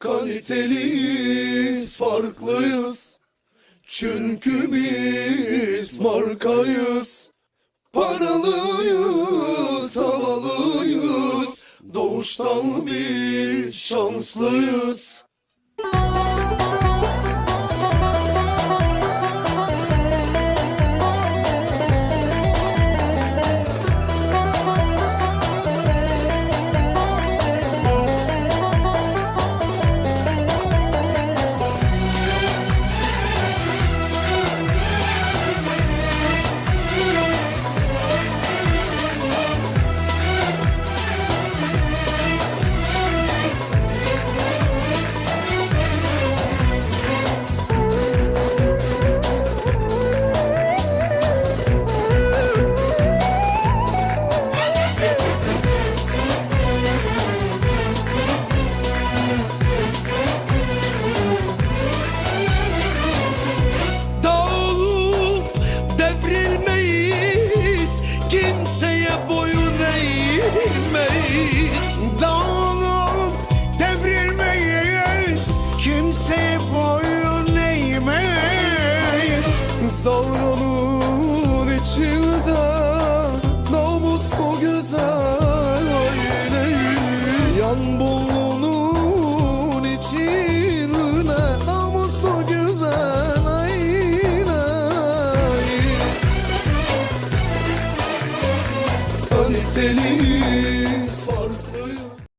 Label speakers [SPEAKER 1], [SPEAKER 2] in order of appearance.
[SPEAKER 1] Kaliteliyiz, farklıyız. Çünkü biz markayız. Paralıyız, havalıyız. Doğuştan biz şanslıyız. Savrulun içinde Namus bu güzel aileyi Yan bulunun içinde Namus bu güzel aileyi Kaliteliyiz Farklı.